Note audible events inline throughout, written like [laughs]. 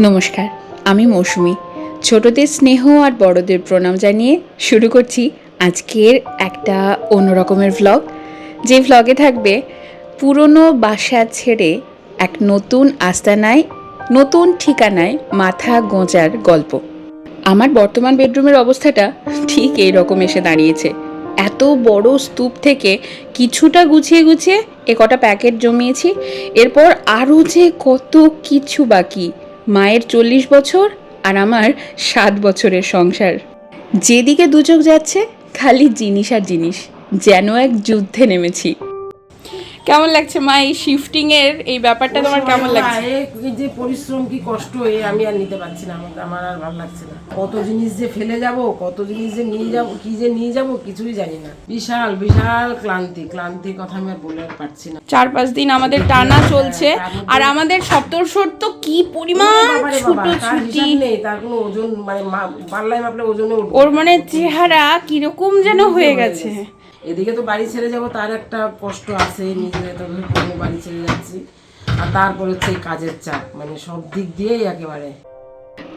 নমস্কার, আমি মৌসুমি। ছোটদের স্নেহ আর বড়দের প্রণাম জানিয়ে শুরু করছি আজকের একটা অন্য রকমের ভ্লগ যে ভ্লগে থাকবে পুরনো বাসা ছেড়ে এক নতুন আস্তানায়, নতুন ঠিকানায় মাথা গোঁজার গল্প। আমার বর্তমান বেডরুমের অবস্থাটা ঠিক এই রকম এসে দাঁড়িয়েছে। এত বড় স্তূপ থেকে কিছুটা গুছিয়ে গুছিয়ে এ কটা প্যাকেট জমিয়েছি। এরপর আরও যে কত কিছু বাকি। মায়ের চল্লিশ বছর আর আমার সাত বছরের সংসার। যেদিকে দুচোখ যাচ্ছে, খালি জিনিস আর জিনিস, যেন এক যুদ্ধে নেমেছি। কেমন লাগছে মা এই শিফটিং এর এই ব্যাপারটা তোমার কেমন লাগছে? এই যে পরিশ্রম কি কষ্ট এ আমি আর নিতে পারছি না আমার আর ভালো লাগছে না। কত জিনিস যে ফেলে যাব কত জিনিস যে নিয়ে যাব কি যে নিয়ে যাব কিছুই জানি না। বিশাল বিশাল ক্লান্তি ক্লান্তির কথা আমি আর বলে পারছি না। চার পাঁচ দিন আমাদের টানা চলছে আর আমাদের সপ্তর্ষর তো কি পরিমাণ বাবা, ছুটি নেই তার কোনো ওজন মানে পাল্লায় মাপলে ওজনে ওর মানে চেহারা কীরকম যেন হয়ে গেছে। এদিকে তো বাড়ি ছেড়ে যাব, তার একটা কষ্ট আছে, নিজের তো কোনো বাড়ি ছেড়ে যাচ্ছি। আর তারপর হচ্ছে এই কাজের চাপ মানে সব দিক দিয়েই একেবারে।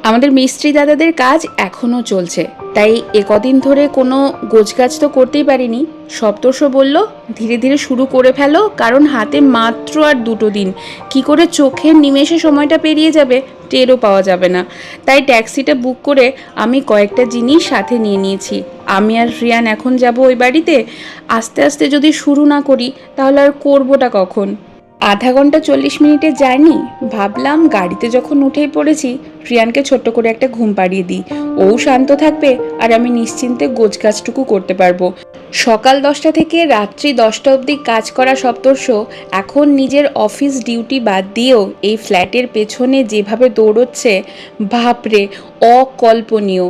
আমাদের মিস্ত্রি দাদাদের কাজ এখনও চলছে, তাই একদিন ধরে কোনো গোছগাছ তো করতেই পারিনি। সপ্তর্ষ বলল, ধীরে ধীরে শুরু করে ফেলো, কারণ হাতে মাত্র আর দুটো দিন। কি করে চোখের নিমেষে সময়টা পেরিয়ে যাবে, টেরও পাওয়া যাবে না। তাই ট্যাক্সিটা বুক করে আমি কয়েকটা জিনিস সাথে নিয়ে নিয়েছি। আমি আর রিয়ান এখন যাব ওই বাড়িতে? আস্তে আস্তে যদি শুরু না করি, তাহলে আর করবোটা কখন? আধা ঘণ্টা চল্লিশ মিনিটে জার্নি। ভাবলাম গাড়িতে যখন উঠেই পড়েছি, রিয়ানকে ছোট্ট করে একটা ঘুম পাড়িয়ে দিই। ও শান্ত থাকবে, আর আমি নিশ্চিন্তে গোছগাছটুকু করতে পারব। সকাল দশটা থেকে রাত্রি দশটা অবধি কাজ করা সপ্তর্ষ এখন নিজের অফিস ডিউটি বাদ দিয়েও এই ফ্ল্যাটের পেছনে যেভাবে দৌড়চ্ছে, বাপরে, অকল্পনীয়।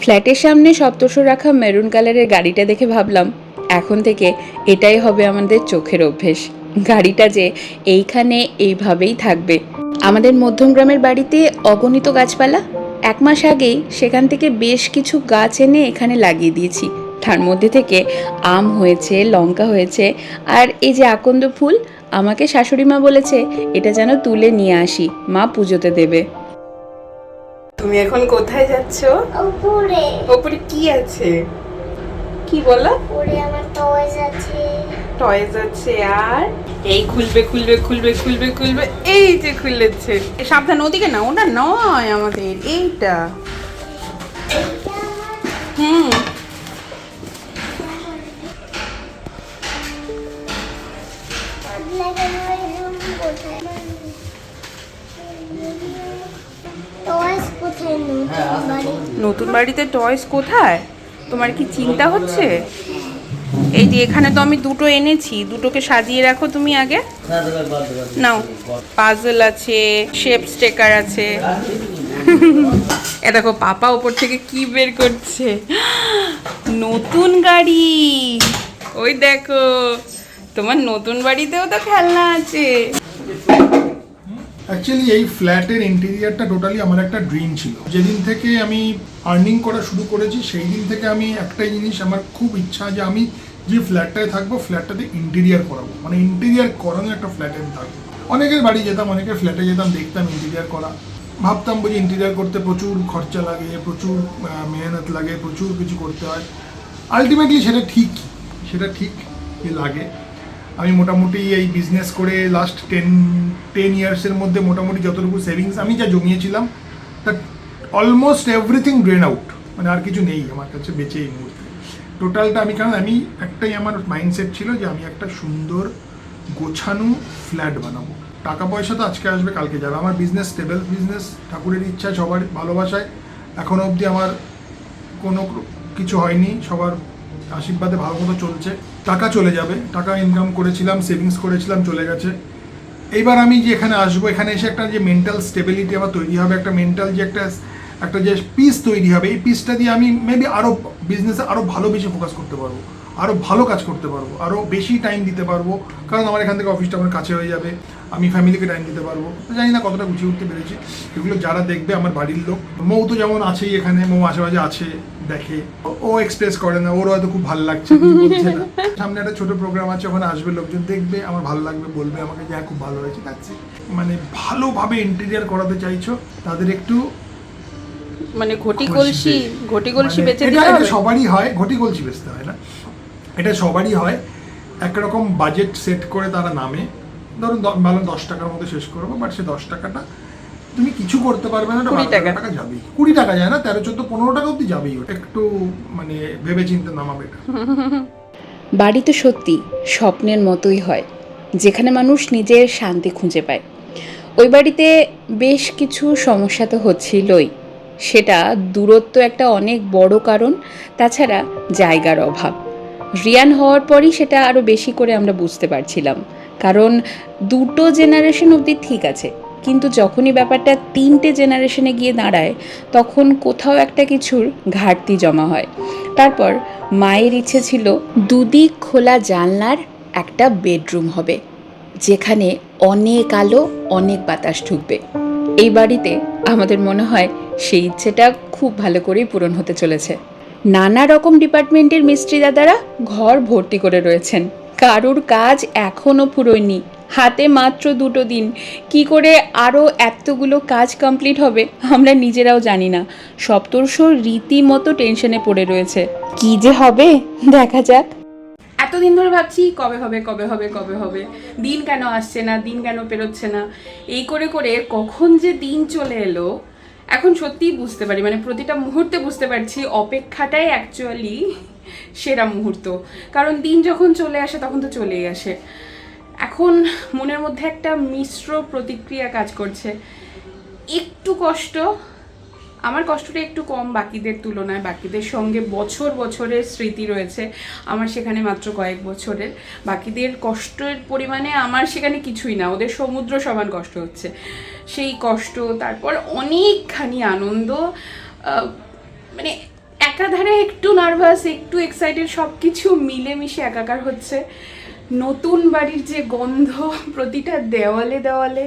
ফ্ল্যাটের সামনে সপ্তর্ষ রাখা মেরুন কালারের গাড়িটা দেখে ভাবলাম, এখন থেকে এটাই হবে আমাদের চোখের অভ্যেস। গাড়িটা যে এইখানে এইভাবেই থাকবে। আমাদের মধ্যম গ্রামের বাড়িতে অগণিত গাছপালা। এক মাস আগেই সেখান থেকে বেশ কিছু গাছ এনে এখানে লাগিয়ে দিয়েছি। তার মধ্যে থেকে আম হয়েছে লঙ্কা হয়েছে আর এই যে আকন্দ ফুল আমাকে শাশুড়ি মা বলেছে এটা যেন তুলে নিয়ে আসি মা পুজোতে দেবে। তুমি এখন কোথায় যাচ্ছ? উপরে ওপরে কি আছে? কি বলো? উপরে আমার টয়েস আছে। টয়েস আছে আর? এই খুলবে খুলবে খুলবে খুলবে খুলবে এই যে খুলেছে। এ সাবধান ওদিকে না ওটা নয় আমাদের এইটা। নতুন বাড়িতে টয়েস কোথায়? তোমার কি চিন্তা হচ্ছে? এই যে এখানে তো আমি দুটো এনেছি, দুটোকে সাজিয়ে রাখো তুমি আগে। নাও পাজল আছে শেপ স্টেকার আছে। এ দেখো, পাপা ওপর থেকে কি বের করছে? নতুন গাড়ি। ওই দেখো। তোমার নতুন বাড়িতেও তো খেলনা আছে। অ্যাকচুয়ালি এই ফ্ল্যাটের ইন্টেরিয়ারটা টোটালি আমার একটা ড্রিম ছিল। যেদিন থেকে আমি আর্নিং করা শুরু করেছি সেই দিন থেকে আমি একটাই জিনিস, আমার খুব ইচ্ছা যে আমি যে ফ্ল্যাটটায় থাকব, ফ্ল্যাটটাতে ইন্টেরিয়ার করাবো। মানে ইন্টেরিয়ার করানো একটা ফ্ল্যাটে আমি থাকব। অনেকের বাড়ি যেতাম, অনেকের ফ্ল্যাটে যেতাম, দেখতাম ইন্টেরিয়ার করা। ভাবতাম বুঝি ইন্টেরিয়ার করতে প্রচুর খরচা লাগে, প্রচুর মেহনত লাগে, প্রচুর কিছু করতে হয়। আলটিমেটলি সেটা ঠিক সেটা ঠিক লাগে। আমি মোটামুটি এই বিজনেস করে লাস্ট টেন টেন ইয়ার্সের মধ্যে মোটামুটি যতটুকু সেভিংস আমি যা জমিয়েছিলাম তা অলমোস্ট এভরিথিং ড্রেন আউট মানে আর কিছু নেই আমার কাছে বেঁচে এই মুহূর্তে। টোটালটা আমি, কারণ আমি একটাই আমার মাইন্ডসেট ছিল যে আমি একটা সুন্দর গোছানো ফ্ল্যাট বানাবো। টাকা পয়সা তো আজকে আসবে, কালকে যাবে। আমার বিজনেস স্টেবল বিজনেস ঠাকুরের ইচ্ছা, সবার ভালোবাসায়। এখনও অবধি আমার কোনো কিছু হয়নি, সবার আশীর্বাদে ভালো মতো চলছে। টাকা চলে যাবে। টাকা ইনকাম করেছিলাম সেভিংস করেছিলাম, চলে গেছে। এইবার আমি যে এখানে আসব, এখানে এসে একটা যে মেন্টাল স্টেবিলিটি আমার তৈরি হবে, একটা মেন্টাল যে একটা একটা যে পিস তৈরি হবে, এই পিসটা দিয়ে আমি মেবি আরও বিজনেসে আরও ভালো বেশি ফোকাস করতে পারব। আরও ভালো কাজ করতে পারব আরও বেশি টাইম দিতে পারব। কারণ আমার এখান থেকে অফিসটা আমার কাছে হয়ে যাবে আমি ফ্যামিলিকে টাইম দিতে পারব। জানি না কতটা গুছিয়ে উঠতে পেরেছি। এগুলো যারা দেখবে আমার বাড়ির লোক। মৌ তো যেমন আছেই এখানে মৌ আশেপাশে আছে দেখে। ও- এক্সপ্রেস করে না ওর হয়তো খুব ভালো লাগছে বলছে না। [laughs] সামনে একটা ছোট প্রোগ্রাম আছে ওখানে আসবে লোকজন দেখবে আমার ভালো লাগবে বলবে আমাকে যে হ্যাঁ খুব ভালো হয়েছে দেখছি মানে ভালোভাবে ইন্টেরিয়ার করাতে চাইছো তাদের একটু মানে ঘটি কলসি ঘটি কলসি মানে বেচে দিতে সবারই হয় ঘটি কলসি বেচতে হয় না। এটা সবারই হয়। একরকম বাজেট সেট করে তারা নামে। ধরুন ভালো দশ টাকার মধ্যে শেষ করব বাট সে দশ টাকাটা তুমি কিছু করতে পারবে না কুড়ি টাকা। টাকা যাবেই। কুড়ি টাকা যায় না তেরো চোদ্দ পনেরো টাকা অব্দি যাবেই ওটা। একটু মানে ভেবে চিন্তে নামাবে এটা। বাড়ি তো সত্যি স্বপ্নের মতোই হয় যেখানে মানুষ নিজের শান্তি খুঁজে পায়। ওই বাড়িতে বেশ কিছু সমস্যা তো হচ্ছিলই। সেটা দূরত্ব একটা অনেক বড় কারণ তাছাড়া জায়গার অভাব। রিয়ান হওয়ার পরই সেটা আরও বেশি করে আমরা বুঝতে পারছিলাম। কারণ দুটো জেনারেশন অবধি ঠিক আছে, কিন্তু যখনই ব্যাপারটা তিনটে জেনারেশনে গিয়ে দাঁড়ায়, তখন কোথাও একটা কিছুর ঘাটতি জমা হয়। তারপর মায়ের ইচ্ছে ছিল দুদিক খোলা জানলার একটা বেডরুম হবে, যেখানে অনেক আলো, অনেক বাতাস ঢুকবে। এই বাড়িতে আমাদের মনে হয় সেই ইচ্ছেটা খুব ভালো করেই পূরণ হতে চলেছে। নানা রকম ডিপার্টমেন্টের মিস্ত্রি দাদারা ঘর ভর্তি করে রয়েছেন। কারুর কাজ এখনও পুরোয়নি হাতে মাত্র দুটো দিন। কি করে আরও এতগুলো কাজ কমপ্লিট হবে আমরা নিজেরাও জানি না। সপ্তর্ষ রীতিমতো টেনশনে পড়ে রয়েছে। কি যে হবে? দেখা যাক। এতদিন ধরে ভাবছি, কবে হবে কবে হবে কবে হবে? দিন কেন আসছে না, দিন কেন পেরোচ্ছে না? এই করে করে কখন যে দিন চলে এলো এখন সত্যিই বুঝতে পারি মানে প্রতিটা মুহূর্তে বুঝতে পারছি অপেক্ষাটাই অ্যাকচুয়ালি সেরা মুহূর্ত। কারণ দিন যখন চলে আসে তখন তো চলেই আসে। এখন মনের মধ্যে একটা মিশ্র প্রতিক্রিয়া কাজ করছে। একটু কষ্ট আমার কষ্টটা একটু কম বাকিদের তুলনায়, বাকিদের সঙ্গে বছর বছরের স্মৃতি রয়েছে আমার সেখানে মাত্র কয়েক বছরের। বাকিদের কষ্টের পরিমাণে আমার সেখানে কিছুই না, ওদের সমুদ্র সমান কষ্ট হচ্ছে। সেই কষ্ট, তারপর অনেকখানি আনন্দ মানে একাধারে একটু নার্ভাস একটু এক্সাইটেড সব কিছু মিলেমিশে একাকার হচ্ছে। নতুন বাড়ির যে গন্ধ, প্রতিটা দেওয়ালে দেওয়ালে।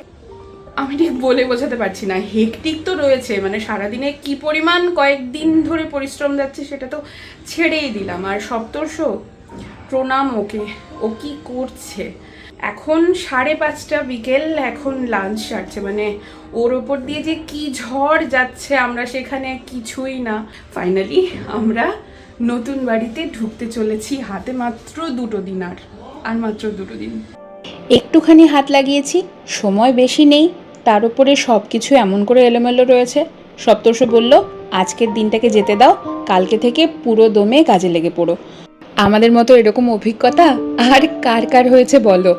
আমি ঠিক বলে বোঝাতে পারছি না। হেকটিক তো রয়েছে মানে সারাদিনে কি পরিমাণ কয়েকদিন ধরে পরিশ্রম যাচ্ছে সেটা তো ছেড়েই দিলাম। আর সপ্তর্ষ, প্রণাম ওকে, ও কি করছে? এখন সাড়ে পাঁচটা বিকেল, এখন লাঞ্চ সারছে। মানে ওর ওপর দিয়ে যে কি ঝড় যাচ্ছে, আমরা সেখানে কিছুই না। ফাইনালি আমরা নতুন বাড়িতে ঢুকতে চলেছি, হাতে মাত্র দুটো দিন আর আর মাত্র দুটো দিন। একটুখানি হাত লাগিয়েছি, সময় বেশি নেই। তার উপরে সব কিছু এমন করে এলোমেলো রয়েছে। সপ্তর্ষ বলল, আজকের দিনটাকে যেতে দাও, কালকে থেকে পুরো দমে কাজে লেগে পড়ো। আমাদের মতো এরকম অভিজ্ঞতা আর কার কার হয়েছে বলো?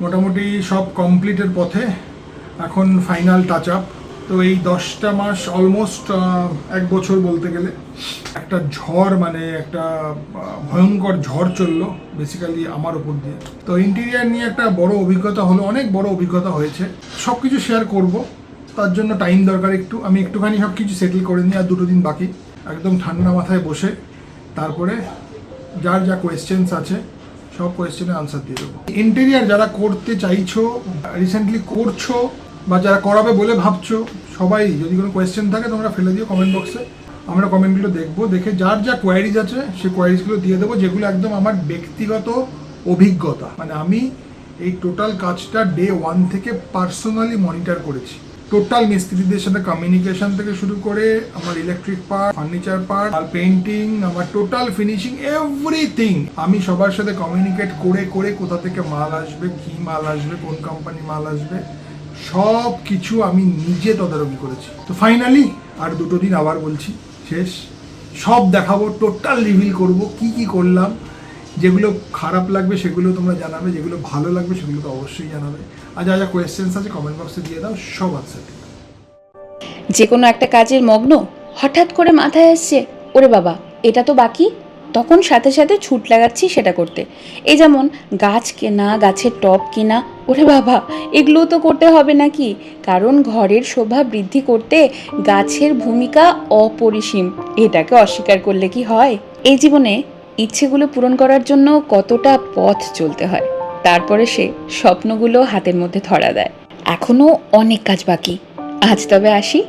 মোটামুটি সব কমপ্লিটের পথে এখন ফাইনাল টাচ আপ তো এই দশটা মাস অলমোস্ট এক বছর বলতে গেলে একটা ঝড় মানে একটা ভয়ঙ্কর ঝড় চলল বেসিক্যালি আমার ওপর দিয়ে। তো ইন্টেরিয়ার নিয়ে একটা বড় অভিজ্ঞতা হলো, অনেক বড় অভিজ্ঞতা হয়েছে। সব কিছু শেয়ার করব, তার জন্য টাইম দরকার একটু। আমি একটুখানি সব কিছু সেটেল করে নিই আর দুটো দিন বাকি। একদম ঠান্ডা মাথায় বসে তারপরে যার যা কোয়েশ্চেন্স আছে, সব কোয়েশ্চেনের আনসার দিয়ে দেবো। ইন্টেরিয়ার যারা করতে চাইছো রিসেন্টলি করছ বা যারা করাবে বলে ভাবছ, সবাই যদি কোনো কোয়েশ্চেন থাকে তোমরা ফেলে দিও কমেন্ট বক্সে আমরা কমেন্টগুলো দেখব, দেখে যার যা কোয়ারিজ আছে সেই কোয়ারিজগুলো দিয়ে দেবো, যেগুলো একদম আমার ব্যক্তিগত অভিজ্ঞতা। মানে আমি এই টোটাল কাজটা ডে ওয়ান থেকে পার্সোনালি মনিটর করেছি। টোটাল মিস্ত্রিদের সাথে কমিউনিকেশন থেকে শুরু করে আমার ইলেকট্রিক পার্ট ফার্নিচার পার্ট আর পেন্টিং আমার টোটাল ফিনিশিং এভরিথিং আমি সবার সাথে কমিউনিকেট করে করে কোথা থেকে মাল আসবে, কি মাল আসবে, কোন কোম্পানি মাল আসবে সব কিছু আমি নিজে তদারকি করেছি। তো ফাইনালি আর দুটো দিন আবার বলছি, শেষ। সব দেখাবো টোটাল রিভিল করব, কি কি করলাম, যেগুলো খারাপ লাগবে সেগুলো তোমরা জানাবে, যেগুলো ভালো লাগবে সেগুলো তো অবশ্যই জানাবে। আর যা যা কোয়েশ্চেন্স আছে কমেন্ট বক্সে দিয়ে দাও, সব আনসার যে কোনো একটা কাজের মগ্ন হঠাৎ করে মাথায় আসছে, ওরে বাবা, এটা তো বাকি? তখন সাথে সাথে ছুট লাগাচ্ছি সেটা করতে। এই যেমন গাছ কেনা, গাছের টব কেনা, ওরে বাবা এগুলোও তো করতে হবে নাকি? কারণ ঘরের শোভা বৃদ্ধি করতে গাছের ভূমিকা অপরিসীম। এটাকে অস্বীকার করলে কি হয়? এই জীবনে ইচ্ছেগুলো পূরণ করার জন্য কতটা পথ চলতে হয়, তারপরে সে স্বপ্নগুলো হাতের মধ্যে ধরা দেয়। এখনও অনেক কাজ বাকি। আজ তবে আসি।